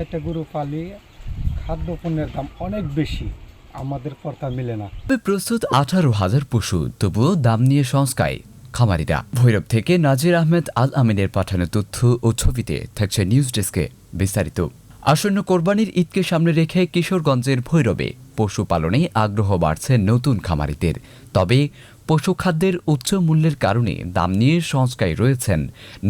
চারটা গরু পালি, খাদ্য পণ্যের দাম অনেক বেশি, আমাদের পর্তা মিলে না। প্রস্তুত আঠারো হাজার পশু, তবুও দাম নিয়ে সংস্কায় খামারিরা। ভৈরব থেকে নাজির আহমেদ আল আমিনের পাঠানো তথ্য ও ছবিতে থাকছে নিউজ ডেস্কে বিস্তারিত। আসন্ন কোরবানির ঈদকে সামনে রেখে কিশোরগঞ্জের ভৈরবে পশুপালনে আগ্রহ বাড়ছে নতুন খামারিদের। তবে পশু খাদ্যের উচ্চ মূল্যের কারণে দাম নিয়ে সংস্কায় রয়েছেন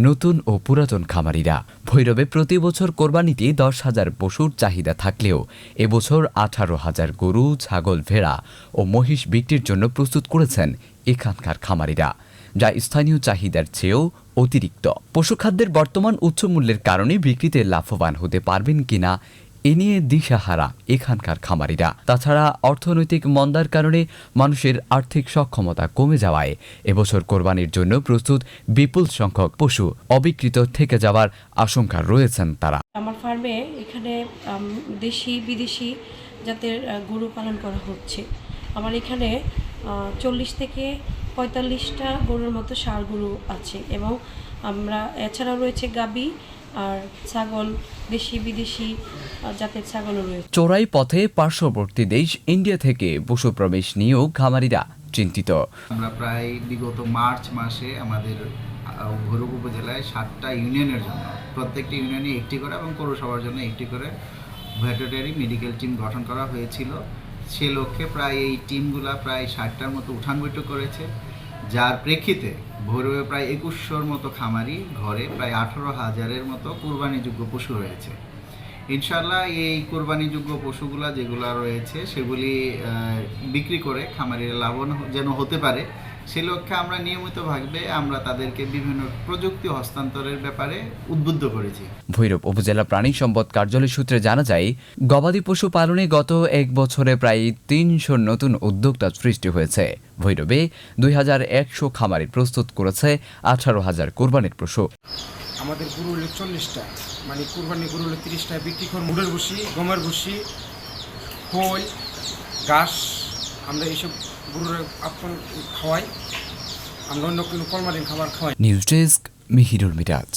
নতুন ও পুরাতন খামারিরা। ভৈরবে প্রতি বছর কোরবানিতে দশ হাজার পশুর চাহিদা থাকলেও এবছর আঠারো হাজার গরু, ছাগল, ভেড়া ও মহিষ বিক্রির জন্য প্রস্তুত করেছেন এখানকার খামারিরা, যা স্থানীয় চাহিদার চেয়েও অতিরিক্ত। পশুখাদ্যের বর্তমান উচ্চ মূল্যের কারণে বিক্রিতে লাভবান হতে পারবেন কিনা এ নিয়ে দিশাহারা এখানকার খামারিরা। তাছাড়া অর্থনৈতিক মন্দার কারণে মানুষের আর্থিক সক্ষমতা কমে যাওয়ায় এবছর কোরবানির জন্য প্রস্তুত বিপুল সংখ্যক পশু অবিকৃত থেকে যাওয়ার আশঙ্কা রয়েছেন তারা। আমার ফার্মে এখানে দেশি, বিদেশি জাতের গরু পালন করা হচ্ছে। আমার এখানে চল্লিশ থেকে পঁয়তাল্লিশটা গরুর মতো ষাঁড় গরু আছে এবং আমরা, এছাড়াও রয়েছে গাবি আর ছাগল দেশি বিদেশি জাতের ছাগলও রয়েছে। চোরাই পথে পার্শ্ববর্তী দেশ ইন্ডিয়া থেকে পশু প্রবেশ নিয়েও খামারিরা চিন্তিত। আমরা প্রায় বিগত মার্চ মাসে আমাদের ভৈরব উপজেলায় সাতটা ইউনিয়নের জন্য প্রত্যেকটি ইউনিয়নে একটি করে এবং পৌরসভার জন্য একটি করে ভেটেরিনারি মেডিকেল টিম গঠন করা হয়েছিল। সে লক্ষ্যে প্রায় এই টিমগুলা প্রায় ষাটটার মতো উঠান বৈঠক করেছে। যার প্রেক্ষিতে ভৈরবে প্রায় একুশশোর মতো খামারি, ঘরে প্রায় আঠারো হাজারের মতো কোরবানিযোগ্য পশু রয়েছে। ইনশাল্লাহ এই কোরবানিযোগ্য পশুগুলা যেগুলো রয়েছে, সেগুলি বিক্রি করে খামারিরা লাভবান যেন হতে পারে। সে লক্ষ্যে আমরা নিয়মিতভাবে আমরা তাদেরকে বিভিন্ন প্রযুক্তি হস্তান্তরের ব্যাপারে উদ্বুদ্ধ করেছি। ভৈরব উপজেলা প্রাণী সম্পদ কার্যালয় সূত্রে জানা যায় গবাদি পশু পালনে গত এক বছরে প্রায় তিনশো নতুন উদ্যোক্তা সৃষ্টি হয়েছে। ভৈরবে দুই হাজার একশো খামারি প্রস্তুত করেছে আঠারো হাজার কোরবানির পশু। আমাদের গরু হলো চল্লিশটা মানে কুরবানি গরু হলো তিরিশটা বিক্রি করি মুড়ের ভুসি গমের ভুসি খোল ঘাস আমরা এইসব গরুর আপন খাওয়াই। আমরা অন্য কোনো কলমাদিন খাবার খাওয়াই। News desk Mihirul Miraj.